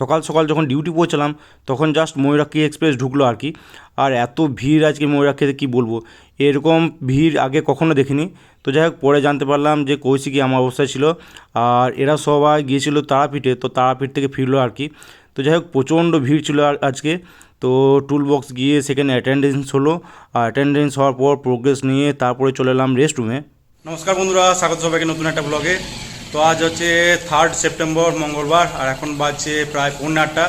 সকাল সকাল যখন ডিউটি পৌঁছলাম, তখন জাস্ট ময়ূরাক্ষী এক্সপ্রেস ঢুকলো আর কি। আর এত ভিড় আজকে ময়ূরাক্ষীতে, কী বলব? এরকম ভিড় আগে কখনো দেখিনি। তো যাই হোক, পরে জানতে পারলাম যে কৌশিকী আমার অবস্থায় ছিল। আর এরা সবাই গিয়েছিল তারাপীঠে, তো তারাপীঠ থেকে ফিরলো আর কি। তো যাই হোক, প্রচণ্ড ভিড় ছিল আজকে। তো টুল বক্স গিয়ে সেখানে অ্যাটেন্ডেন্স হলো। আর অ্যাটেন্ডেন্স হওয়ার পর প্রোগ্রেস নিয়ে তারপরে চলে এলাম রেস্ট রুমে নমস্কার বন্ধুরা, স্বাগত সবাইকে নতুন একটা ব্লগে তো আজ হচ্ছে থার্ড সেপ্টেম্বর মঙ্গলবার, আর এখন বাজছে প্রায় পৌনে আটটা।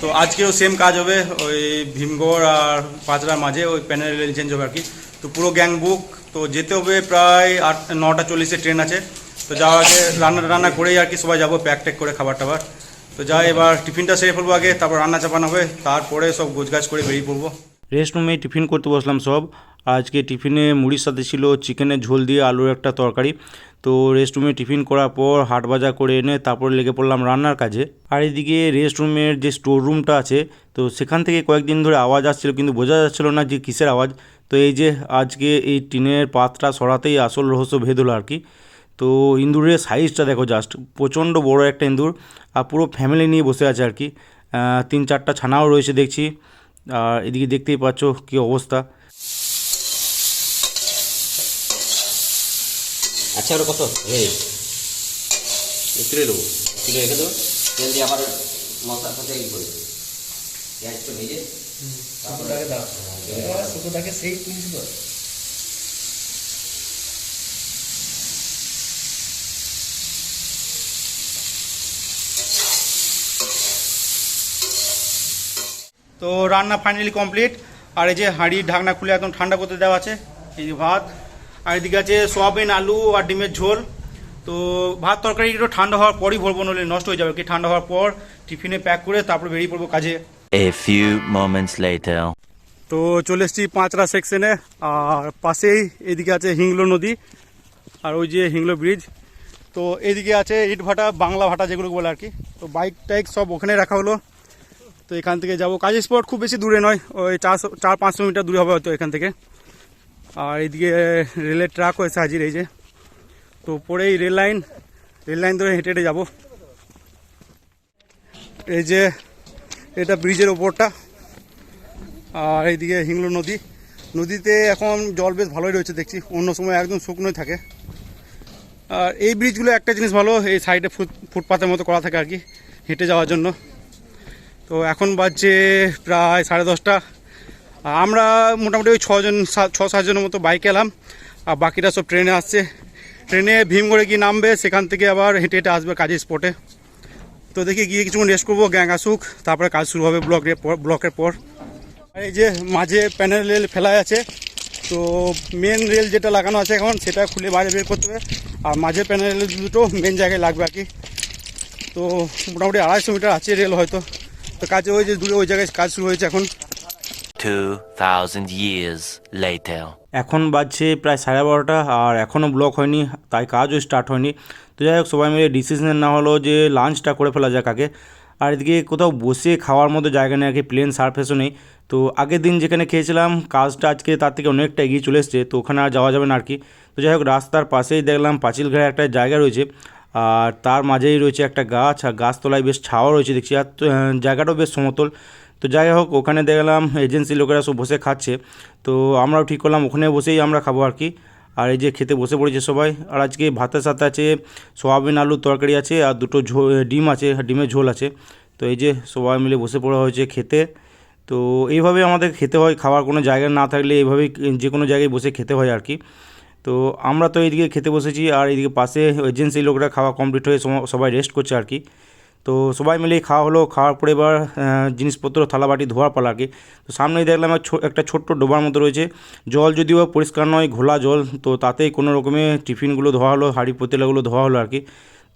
তো আজকেও সেম কাজ হবে, ওই ভীমগড় আর পাঁচড়ার মাঝে, ওই প্যানেল রেল চেঞ্জ হবে আর কি। তো পুরো গ্যাং বুক তো যেতে হবে প্রায় আট, নটা চল্লিশে ট্রেন আছে। তো যাওয়ার আগে রান্না রান্না করেই আর কি সবাই যাব প্যাক ট্যাক করে খাবার টাবার। তো যাই, এবার টিফিনটা সেরে ফেলব আগে, তারপর রান্না চাপানো হবে, তারপরে সব গোছগাছ করে বেরিয়ে পড়ব। রেস্ট রুমে টিফিন করতে বসলাম সব। আজকে টিফিনে মুড়ির সাথে ছিল চিকেনের ঝোল দিয়ে আলুর একটা তরকারি। তো রেস্ট রুমে টিফিন করার পর হাট বাজার করে এনে তারপরে লেগে পড়লাম রান্নার কাজে। আর এদিকে রেস্ট রুমের যে স্টোর রুমটা আছে, তো সেখান থেকে কয়েকদিন ধরে আওয়াজ আসছিল, কিন্তু বোঝা যাচ্ছিল না যে কিসের আওয়াজ। তো এই যে আজকে এই টিনের পাতটা সরাতেই আসল রহস্য ভেদ হলো আর কি। তো ইঁদুরের সাইজটা দেখো জাস্ট প্রচণ্ড বড় একটা ইঁদুর আর পুরো ফ্যামিলি নিয়ে বসে আছে আর কি। তিন চারটা ছানাও রয়েছে দেখছি। আর এদিকে দেখতেই পাচ্ছ কি অবস্থা। আচ্ছা ওটা কত? রে তুলে দেবো তুলে রেখে দেবো। তেল দিয়ে আবার মশলার সাথে ই করে। পেঁয়াজ তো ভেজে। তারপরে শুকুটাকে সেই তুলছি তো রান্না ফাইনালি কমপ্লিট আর এই যে হাঁড়ির ঢাকনা খুলে একদম ঠান্ডা করতে দেওয়া আছে এই যে ভাত। আর এদিকে আছে সোয়াবিন আলু আর ডিমের ঝোল। তো ভাত তরকারি একটু ঠান্ডা হওয়ার পরই ভরবো নলে নষ্ট হয়ে যাবে। কি ঠান্ডা হওয়ার পর টিফিনে প্যাক করে তারপর বেরিয়ে পড়ব কাজে। A few moments later. তো চলে এসেছি পাঁচরা সেকশনে আর পাশেই এদিকে আছে হিংলো নদী আর ওই যে হিংলো ব্রিজ তো এদিকে আছে ইট ভাটা বাংলা ভাটা যেগুলো বলে আর কি। তো বাইক টাইক সব ওখানে রাখা হলো। তো এখান থেকে যাব। কাজের স্পট খুব বেশি দূরে নয়, ওই চারশো চার পাঁচশো মিটার দূরে হবে হয়তো এখান থেকে। আর এদিকে রেলের ট্রাক হয়েছে হাজির, এই যে। তো পরেই রেল লাইন রেল লাইন ধরে হেঁটে হেঁটে যাব। এই যে, এটা ব্রিজের ওপরটা। আর এইদিকে হিংলো নদী। নদীতে এখন জল বেশ ভালোই রয়েছে দেখছি, অন্য সময় একদম শুকনোই থাকে। আর এই ব্রিজগুলো একটা জিনিস ভালো, এই সাইডে ফুট ফুটপাতের মতো করা থাকে আর কি, হেঁটে যাওয়ার জন্য। তো এখন বাজছে প্রায় সাড়ে দশটা। আমরা মোটামুটি ওই ছজন ছ সাতজনের মতো বাইকে এলাম, আর বাকিরা সব ট্রেনে আসছে। ট্রেনে ভীমগড়ে গিয়ে নামবে, সেখান থেকে আবার হেঁটে হেঁটে আসবে কাজের স্পটে তো দেখি গিয়ে কিছুক্ষণ রেস্ট করব গ্যাং আসুক, তারপরে কাজ শুরু হবে ব্লকের পর ব্লকের পর। এই যে মাঝে প্যানেল রেল ফেলা আছে, তো মেন রেল যেটা লাগানো আছে এখন, সেটা খুলে বাইরে বের করতে হবে। আর মাঝে প্যানেল দুটো মেন জায়গায় লাগবে আর কি। তো মোটামুটি আড়াইশো মিটার আছে রেল হয়তো। তো কাজে ওই যে দূরে ওই জায়গায় কাজ শুরু হয়েছে এখন। 2,000 years later. এখন বাজছে প্রায় সাড়ে বারোটা আর এখনও ব্লক হয়নি তাই কাজও স্টার্ট হয়নি। তো যাই হোক সবাই মিলে ডিসিশন না হলো যে লাঞ্চটা করে ফেলা যাক আগে। আর এদিকে কোথাও বসে খাওয়ার মতো জায়গা নেই আর কি প্লেন সারফেসও নেই। তো আগের দিন যেখানে খেয়েছিলাম কাজটা আজকে তার থেকে অনেকটা এগিয়ে চলে এসছে তো ওখানে আর যাওয়া যাবে না আর কি। তো যাই হোক রাস্তার পাশেই দেখলাম পাঁচিল ঘেরা একটা জায়গা রয়েছে। আর তার মাঝেই রয়েছে একটা গাছ, আর গাছতলায় বেশ ছাওয়া রয়েছে দেখছি। আর জায়গাটাও বেশ সমতল। তো যাই হোক, ওখানে দেখলাম এজেন্সি লোকেরা সব বসে খাচ্ছে। তো আমরাও ঠিক করলাম, ওখানে বসেই আমরা খাব আর কি। আর এই যে খেতে বসে পড়েছে সবাই, আর আজকে ভাতের সাথে আছে সোয়াবিন, আলুর তরকারি আছে, আর দুটো ডিম আছে, ডিমের ঝোল আছে। তো এই যে সবাই মিলে বসে পড়া হয়েছে খেতে। তো এইভাবে আমাদের খেতে হয়, খাওয়ার কোনো জায়গা না থাকলে এইভাবেই যে কোনো জায়গায় বসে খেতে হয় আর কি। তো আমরা তো এইদিকে খেতে বসেছি আর এইদিকে পাশে এজেন্সি লোকরা খাওয়া কমপ্লিট হয়ে সবাই রেস্ট করছে আর কি। তো সবাই মিলেই খাওয়া হলো, খাওয়ার পরে এবার জিনিসপত্র, থালাবাটি ধোয়ার পালা আর কি তো সামনেই দেখলাম একটা ছোট্ট ডোবার মতো রয়েছে। জল যদিও পরিষ্কার নয়, ঘোলা জল, তো তাতেই কোনো রকমে টিফিনগুলো ধোয়া হলো, হাঁড়ি পতেলাগুলো ধোয়া হলো আর কি।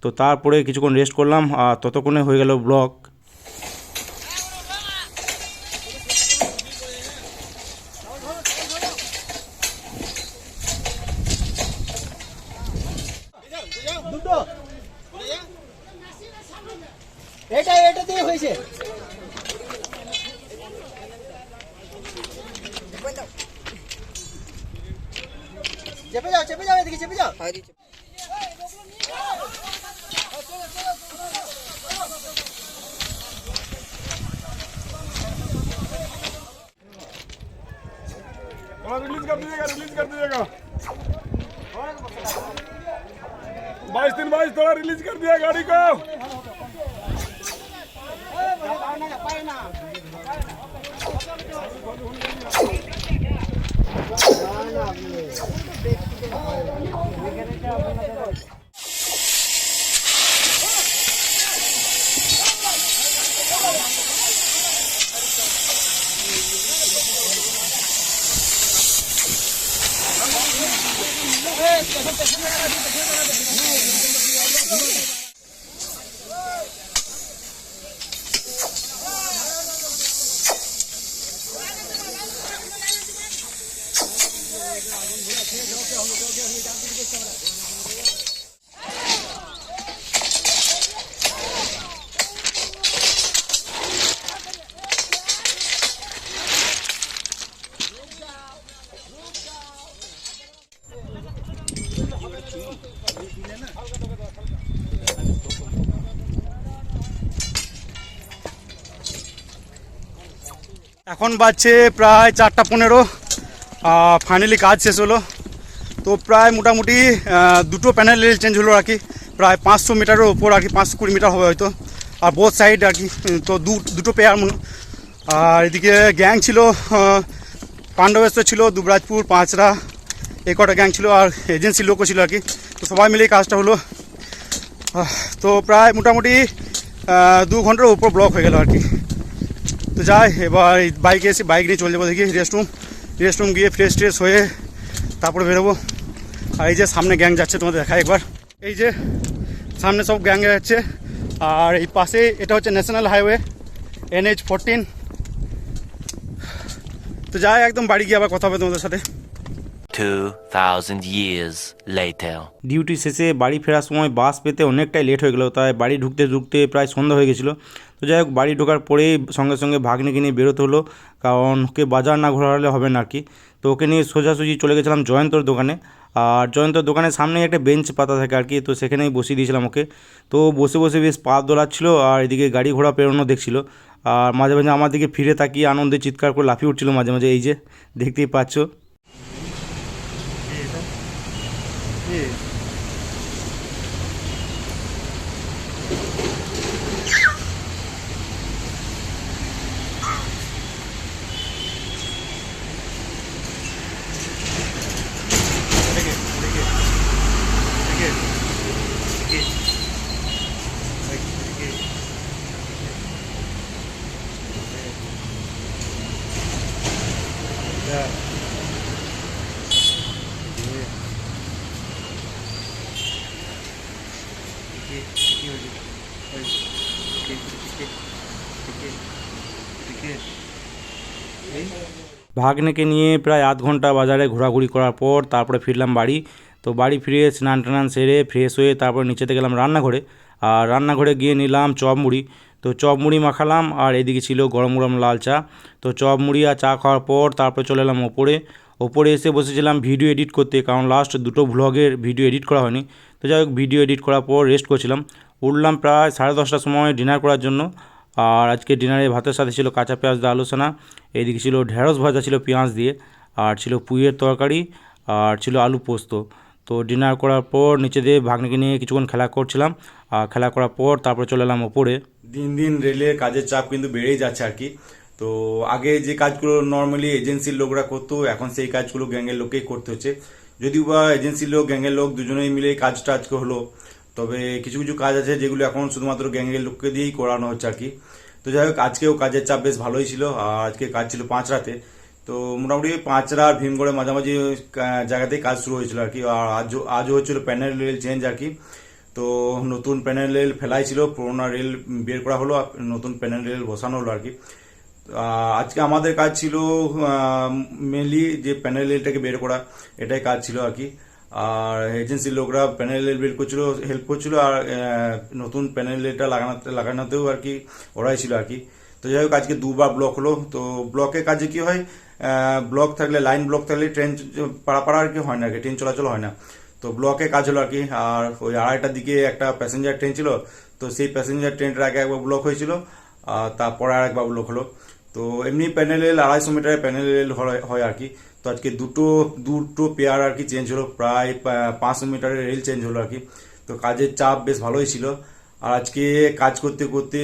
তো তারপরে কিছুক্ষণ রেস্ট করলাম, আর ততক্ষণে হয়ে গেল ব্লক দুটো এটা এটাতেই হয়েছে চেপে যাও চেপে যাও এদিকে চেপে যাও रिलीज़ कर दीजिएगा रिलीज़ कर दीजिएगा बाईस दिन बाईस थोड़ा रिलीज़ कर दिया गाड़ी को। এখন বাজছে প্রায় চারটা পনেরো। ফাইনালি কাজ শেষ হলো। তো প্রায় মোটামুটি দুটো প্যানেল রেল চেঞ্জ হলো আর কি। প্রায় পাঁচশো মিটারের ওপর আর কি, পাঁচশো কুড়ি মিটার হবে হয়তো। আর বোথ সাইড আর কি, তো দু, দুটো পেয়ার আর এদিকে গ্যাং ছিল পাণ্ডবেশ্বর ছিল, দুবরাজপুর পাঁচরা এই কটা গ্যাং ছিল আর এজেন্সির লোকও ছিল আর কি। তো সবাই মিলে এই কাজটা হলো। তো প্রায় মোটামুটি দু ঘণ্টার উপর ব্লক হয়ে গেল আর কি। তো যাই, এবার বাইকে এসে বাইক নিয়ে চলে যাব দেখি রেস্টরুম রেস্টরুম গিয়ে ফ্রেশ ট্রেশ হয়ে তারপরে বেরোবো। আর এই যে সামনে গ্যাং যাচ্ছে তোমাদের দেখা একবার। এই যে সামনে সব গ্যাং যাচ্ছে। আর এই পাশে এটা হচ্ছে ন্যাশনাল হাইওয়ে এনএইচ ফোরটিন। তো যাই একদম বাড়ি গিয়ে আবার কথা হবে তোমাদের সাথে। 2,000 years later. ডিউটি শেষে বাড়ি ফেরার সময় বাস পেতে অনেকটাই লেট হয়ে গেলো তাই বাড়ি ঢুকতে ঢুকতে প্রায় সন্ধ্যা হয়ে গেছিল। তো যাই হোক বাড়ি ঢোকার পরেই সঙ্গে সঙ্গে ভাগ্নিকে নিয়ে বেরোতে হলো কারণ ওকে বাজার না ঘোরালে হবে না আর কি। তো ওকে নিয়ে সোজাসুজি চলে গেছিলাম জয়ন্তর দোকানে। আর জয়ন্তর দোকানের সামনেই একটা বেঞ্চ পাতা থাকে আর কি, তো সেখানেই বসিয়ে দিয়েছিলাম ওকে। তো বসে বসে বেশ পা দোলাচ্ছিল আর এদিকে গাড়ি ঘোড়া পেরোনো দেখছিল। আর মাঝে মাঝে আমার দিকে ফিরে তাকিয়ে আনন্দে চিৎকার করে লাফিয়ে উঠছিল মাঝে মাঝে, এই যে দেখতেই পাচ্ছ। ভাগ্নেকে নিয়ে প্রায় আধ ঘণ্টা বাজারে ঘোরাঘুরি করার পর তারপরে ফিরলাম বাড়ি। তো বাড়ি ফিরে স্নান টান সেরে ফ্রেশ হয়ে তারপরে নিচেতে গেলাম রান্নাঘরে। আর রান্নাঘরে গিয়ে নিলাম চপ মুড়ি। তো চপ মুড়ি মাখালাম আর এদিকে ছিল গরম গরম লাল চা। তো চপ মুড়ি আর চা খাওয়ার পর তারপরে চলে এলাম ওপরে। ওপরে এসে বসেছিলাম ভিডিও এডিট করতে, কারণ লাস্ট দুটো ভ্লগের ভিডিও এডিট করা হয়নি। তো যাই হোক ভিডিও এডিট করার পর রেস্ট করছিলাম। উঠলাম প্রায় সাড়ে দশটার সময় ডিনার করার জন্য। আর আজকে ডিনারে ভাতের সাথে ছিল কাঁচা পেঁয়াজ দা আলোচনা এইদিকে ছিল ঢেঁড়স ভাজা ছিল পেঁয়াজ দিয়ে, আর ছিল পুইয়ের তরকারি, আর ছিল আলু পোস্ত। তো ডিনার করার পর নিচে দিয়ে ভাগ্নিকে নিয়ে কিছুক্ষণ খেলা করছিলাম। আর খেলা করার পর তারপরে চলে এলাম ওপরে। দিন দিন রেলের কাজের চাপ কিন্তু বেড়েই যাচ্ছে আর কি। তো আগে যে কাজগুলো নর্মালি এজেন্সির লোকরা করতো, এখন সেই কাজগুলো গ্যাংয়ের লোককেই করতে হচ্ছে। যদিও বা এজেন্সির লোক, গ্যাংয়ের লোক দুজনেই মিলে কাজ আজকে হলো, তবে কিছু কিছু কাজ আছে যেগুলো এখন শুধুমাত্র গ্যাংয়ের লোককে দিয়েই করানো হচ্ছে আর কি। তো যাই হোক, আজকেও কাজের চাপ বেশ ভালোই ছিল, আর আজকে কাজ ছিল পাঁচ রাতে। তো মোটামুটি পাঁচরা আর ভীমগড়ে মাঝামাঝি জায়গাতেই কাজ শুরু হয়েছিল আর কি, আর আজও আজও হচ্ছিল প্যানেল রেল চেঞ্জ আর কি। তো নতুন প্যানেল রেল ফেলাই ছিল, পুরোনো রেল বের করা হলো নতুন প্যানেল রেল বসানো হলো আর কি। আজকে আমাদের কাজ ছিল মেনলি যে প্যানেল রেলটাকে বের করা, এটাই কাজ ছিল আর কি। আর এজেন্সির লোকরা প্যানেল রেল বের করছিল হেল্প করছিল, আর নতুন প্যানেল রেলটা লাগানোতে, লাগানোতেও আর কি ওরাই ছিল আর কি। তো যাই হোক, আজকে দুবার ব্লক হলো। তো ব্লকের কাজে কি হয় ব্লক থাকলে লাইন ব্লক থাকলে ট্রেন পাড়াপাড়া আর কি হয় না আর কি ট্রেন চলাচল হয় না। তো ব্লকে কাজ হলো আর কি। আর ওই আড়াইটার দিকে একটা প্যাসেঞ্জার ট্রেন ছিল, তো সেই প্যাসেঞ্জার ট্রেনটার আগে একবার ব্লক হয়েছিল আর তারপরে আর একবার ব্লক হলো। তো এমনি প্যানেলেল আড়াইশো মিটারের প্যানেলেল হয় হয় আর কি। তো আজকে দুটো দুটো পেয়ার আর কি চেঞ্জ হলো, প্রায় পাঁচশো মিটারের রেল চেঞ্জ হলো আর কি। তো কাজের চাপ বেশ ভালোই ছিল। আর আজকে কাজ করতে করতে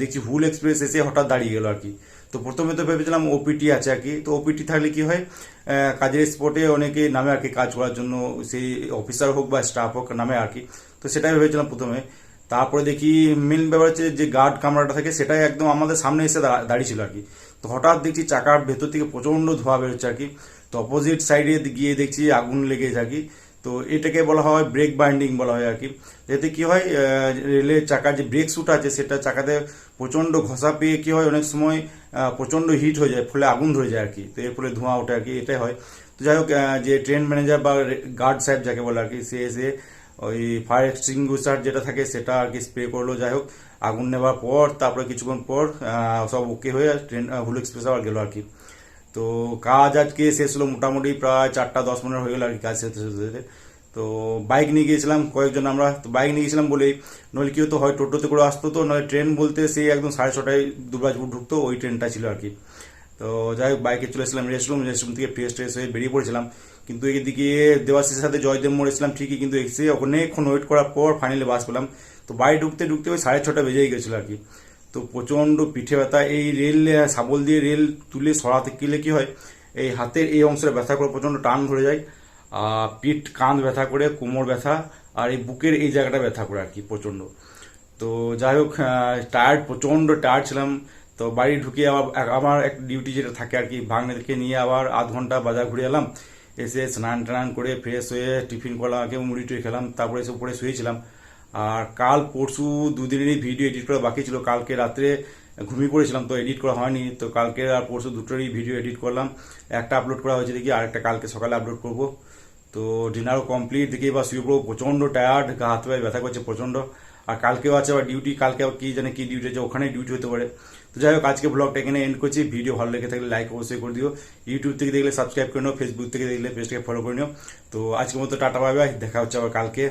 দেখছি হুল এক্সপ্রেস এসে হঠাৎ দাঁড়িয়ে গেল আর কি। তো প্রথমে তো ভেবেছিলাম ওপিটি আছে আর কি। তো ওপিটি থাকলে কি হয় কাজের স্পটে অনেকে নামে আর কি কাজ করার জন্য, সেই অফিসার হোক বা স্টাফ হোক নামে আর কি। তো সেটাই ভেবেছিলাম প্রথমে। তারপরে দেখি মেন ব্যাপার হচ্ছে যে গার্ড কামরাটা থাকে, সেটাই একদম আমাদের সামনে এসে দাঁড়িয়ে ছিল আর কি। তো হঠাৎ দেখছি চাকার ভেতর থেকে প্রচণ্ড ধোঁয়া বেরোচ্ছে আর কি। তো অপোজিট সাইডে গিয়ে দেখছি আগুন লেগে আর কি। তো এটাকে বলা হয় ব্রেক বাইন্ডিং বলা হয় আর কি। এতে কি হয় রেলের চাকার যে ব্রেক শুট আছে, সেটা চাকাতে প্রচণ্ড ঘষা পেয়ে কি হয়, অনেক সময় প্রচণ্ড হিট হয়ে যায়, ফলে আগুন ধরে যায় আর কি। তো এর ফলে ধোঁয়া ওঠে আর কি, এটাই হয়। তো যাই হোক যে ট্রেন ম্যানেজার বা গার্ড সাহেব যাকে বলে আর কি, সে এসে ওই ফায়ার এক্সটিংগুইশার যেটা থাকে সেটা আর কি স্প্রে করল, যাই হোক, আগুন নেওয়ার পর, তারপরে কিছুক্ষণ পর সব ওকে হয়ে ট্রেন হুল এক্সপ্রেস আবার গেলো আর কি। তো কাজ আজকে শেষ হলো মোটামুটি প্রায় চারটা দশ মিনিট হয়ে গেলো আর কি কাজ শেষ হতে। তো বাইক নিয়ে গিয়েছিলাম কয়েকজন আমরা, তো বাইক নিয়ে গেছিলাম বলেই, নইলে কি হতো, হয় টোটোতে করে আসতো তো নয় ট্রেন বলতে সেই একদম সাড়ে ছটায় দুবরাজপুর ঢুকতো, ওই ট্রেনটা ছিল আর কি। তো যাই হোক বাইকে চলে এসেছিলাম রেস্টরুম রেস্টরুম থেকে ফ্রেশ ট্রেশ হয়ে বেরিয়ে পড়েছিলাম। কিন্তু এদিকে দেওয়াশিসের সাথে জয়দেব মোড় এসেছিলাম ঠিকই, কিন্তু এসে অনেকক্ষণ ওয়েট করার পর ফাইনালি বাস পেলাম। তো বাড়ি ঢুকতে ঢুকতে ওই সাড়ে ছটা বেজেই গেছিল আর কি। তো প্রচণ্ড পিঠে ব্যথা, এই রেল সাবল দিয়ে রেল তুলে সরাতে গেলে কি হয়, এই হাতের এই অংশটা ব্যথা করে প্রচণ্ড টান ধরে যায় আর পিঠ, কাঁধ ব্যথা করে, কোমর ব্যথা, আর এই বুকের এই জায়গাটা ব্যথা করে আর কি প্রচণ্ড। তো যাই হোক টায়ার্ড প্রচণ্ড টায়ার্ড ছিলাম। তো বাড়ি ঢুকে আবার আমার এক ডিউটি যেটা থাকে আর কি ভাগ্নেদেরকে নিয়ে আবার আধ ঘণ্টা বাজার ঘুরে এলাম। এসে স্নান টান করে ফ্রেশ হয়ে টিফিন করলাম আগে মুড়ি টুড়ি খেলাম, তারপরে এসে উপরে শুয়েছিলাম। আর কাল পরশু দুদিনেরই ভিডিও এডিট করা বাকি ছিল, কালকে রাত্রে ঘুমিয়ে পড়েছিলাম, তো এডিট করা হয়নি। তো কালকে আর পরশু দুটোরই ভিডিও এডিট করলাম। একটা আপলোড করা হয়েছে দেখি আর একটা কালকে সকালে আপলোড করব। তো ডিনারও কমপ্লিট দেখি এবার শুয়ে পড়ব, প্রচণ্ড টায়ার্ড গা হাত পায়ে ব্যথা করছে প্রচণ্ড। আর কালকেও আছে আবার ডিউটি কালকে আবার কী জানে কী ডিউটি আছে ওখানে ডিউটি হতে পারে। তো যাই হোক, আজকে ব্লগটা এখানে এন্ড করছি। ভিডিও ভালো লেগে থাকলে লাইক অবশ্যই করে দিও। ইউটিউব থেকে দেখলে সাবস্ক্রাইব করে নিও ফেসবুক থেকে দেখলে পেজটাকে ফলো করে নিও। তো আজকের মতো টাটা বাই দেখা হচ্ছে আবার কালকে।